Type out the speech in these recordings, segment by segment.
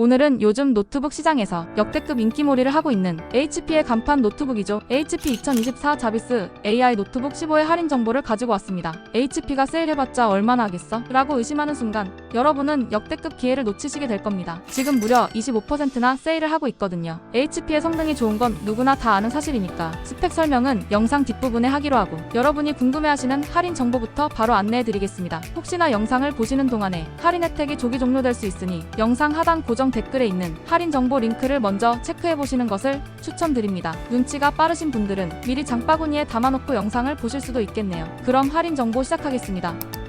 오늘은 요즘 노트북 시장에서 역대급 인기몰이를 하고 있는 HP의 간판 노트북이죠. HP 2024 자비스 AI 노트북 15의 할인 정보를 가지고 왔습니다. HP가 세일해봤자 얼마나 하겠어? 라고 의심하는 순간 여러분은 역대급 기회를 놓치시게 될 겁니다. 지금 무려 25%나 세일을 하고 있거든요. HP의 성능이 좋은 건 누구나 다 아는 사실이니까 스펙 설명은 영상 뒷부분에 하기로 하고 여러분이 궁금해하시는 할인 정보부터 바로 안내해드리겠습니다. 혹시나 영상을 보시는 동안에 할인 혜택이 조기 종료될 수 있으니 영상 하단 고정 댓글에 있는 할인 정보 링크를 먼저 체크해 보시는 것을 추천드립니다. 눈치가 빠르신 분들은 미리 장바구니에 담아놓고 영상을 보실 수도 있겠네요. 그럼 할인 정보 시작하겠습니다.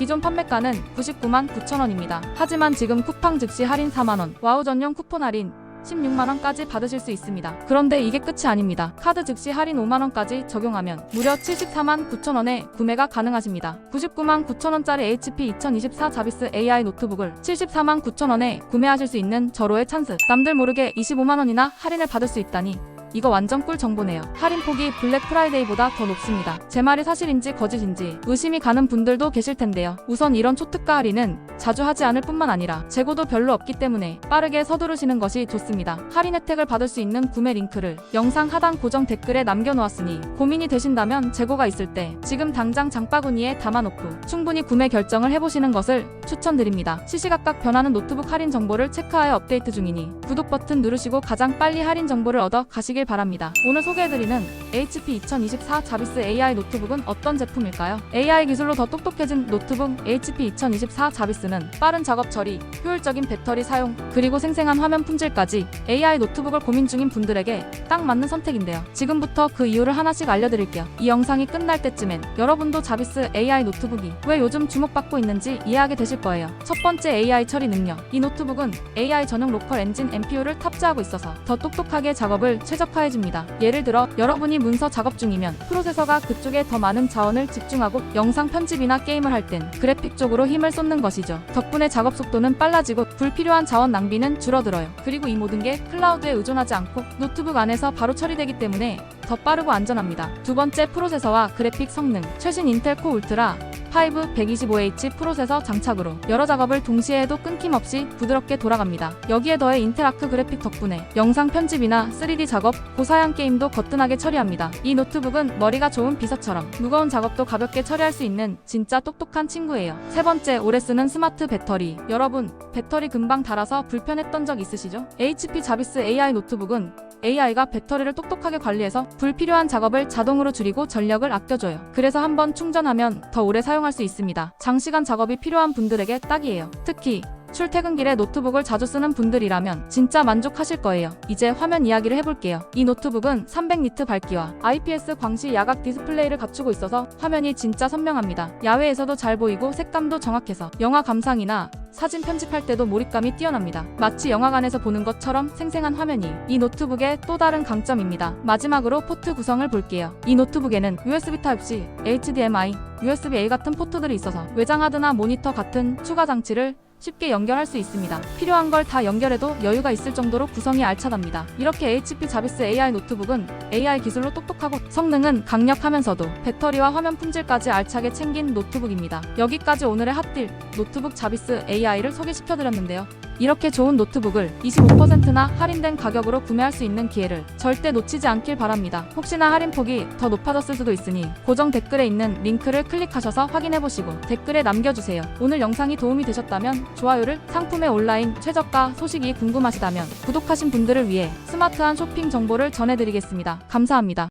기존 판매가는 99만 9천원입니다. 하지만 지금 쿠팡 즉시 할인 4만원, 와우 전용 쿠폰 할인 16만원까지 받으실 수 있습니다. 그런데 이게 끝이 아닙니다. 카드 즉시 할인 5만원까지 적용하면 무려 74만 9천원에 구매가 가능하십니다. 99만 9천원짜리 HP 2024 자비스 AI 노트북을 74만 9천원에 구매하실 수 있는 절호의 찬스. 남들 모르게 25만원이나 할인을 받을 수 있다니 이거 완전 꿀 정보네요. 할인 폭이 블랙 프라이데이보다 더 높습니다. 제 말이 사실인지 거짓인지 의심이 가는 분들도 계실 텐데요. 우선 이런 초특가 할인은 자주 하지 않을 뿐만 아니라 재고도 별로 없기 때문에 빠르게 서두르시는 것이 좋습니다. 할인 혜택을 받을 수 있는 구매 링크를 영상 하단 고정 댓글에 남겨놓았으니 고민이 되신다면 재고가 있을 때 지금 당장 장바구니에 담아놓고 충분히 구매 결정을 해보시는 것을 추천드립니다. 시시각각 변하는 노트북 할인 정보를 체크하여 업데이트 중이니 구독 버튼 누르시고 가장 빨리 할인 정보를 얻어 가시길 바랍니다. 오늘 소개해드리는 HP 2024 자비스 AI 노트북은 어떤 제품일까요? AI 기술로 더 똑똑해진 노트북 HP 2024 자비스는 빠른 작업 처리, 효율적인 배터리 사용, 그리고 생생한 화면 품질까지 AI 노트북을 고민 중인 분들에게 딱 맞는 선택인데요. 지금부터 그 이유를 하나씩 알려드릴게요. 이 영상이 끝날 때쯤엔 여러분도 자비스 AI 노트북이 왜 요즘 주목받고 있는지 이해하게 되실 거예요. 첫 번째 AI 처리 능력. 이 노트북은 AI 전용 로컬 엔진 NPU를 탑재하고 있어서 더 똑똑하게 작업을 최적 화해줍니다. 예를 들어 여러분이 문서 작업 중이면 프로세서가 그쪽에 더 많은 자원을 집중하고 영상 편집이나 게임을 할 땐 그래픽 쪽으로 힘을 쏟는 것이죠. 덕분에 작업 속도는 빨라지고 불필요한 자원 낭비는 줄어들어요. 그리고 이 모든 게 클라우드에 의존하지 않고 노트북 안에서 바로 처리되기 때문에 더 빠르고 안전합니다. 두 번째 프로세서와 그래픽 성능. 최신 인텔 코 울트라 5 125H 프로세서 장착으로 여러 작업을 동시에 해도 끊김없이 부드럽게 돌아갑니다. 여기에 더해 인텔 아크 그래픽 덕분에 영상 편집이나 3D 작업, 고사양 게임도 거뜬하게 처리합니다. 이 노트북은 머리가 좋은 비서처럼 무거운 작업도 가볍게 처리할 수 있는 진짜 똑똑한 친구예요. 세 번째, 오래 쓰는 스마트 배터리. 여러분, 배터리 금방 닳아서 불편했던 적 있으시죠? HP 자비스 AI 노트북은 AI가 배터리를 똑똑하게 관리해서 불필요한 작업을 자동으로 줄이고 전력을 아껴줘요. 그래서 한번 충전하면 더 오래 사용할 수 있습니다. 장시간 작업이 필요한 분들에게 딱이에요. 특히 출퇴근길에 노트북을 자주 쓰는 분들이라면 진짜 만족하실 거예요. 이제 화면 이야기를 해볼게요. 이 노트북은 300니트 밝기와 IPS 광시 야각 디스플레이를 갖추고 있어서 화면이 진짜 선명합니다. 야외에서도 잘 보이고 색감도 정확해서 영화 감상이나 사진 편집할 때도 몰입감이 뛰어납니다. 마치 영화관에서 보는 것처럼 생생한 화면이 이 노트북의 또 다른 강점입니다. 마지막으로 포트 구성을 볼게요. 이 노트북에는 USB Type-C, HDMI, USB-A 같은 포트들이 있어서 외장 하드나 모니터 같은 추가 장치를 쉽게 연결할 수 있습니다. 필요한 걸 다 연결해도 여유가 있을 정도로 구성이 알차답니다. 이렇게 HP 자비스 AI 노트북은 AI 기술로 똑똑하고 성능은 강력하면서도 배터리와 화면 품질까지 알차게 챙긴 노트북입니다. 여기까지 오늘의 핫딜 노트북 자비스 AI를 소개시켜드렸는데요. 이렇게 좋은 노트북을 25%나 할인된 가격으로 구매할 수 있는 기회를 절대 놓치지 않길 바랍니다. 혹시나 할인폭이 더 높아졌을 수도 있으니 고정 댓글에 있는 링크를 클릭하셔서 확인해보시고 댓글에 남겨주세요. 오늘 영상이 도움이 되셨다면 좋아요를 상품의 온라인 최저가 소식이 궁금하시다면 구독하신 분들을 위해 스마트한 쇼핑 정보를 전해드리겠습니다. 감사합니다.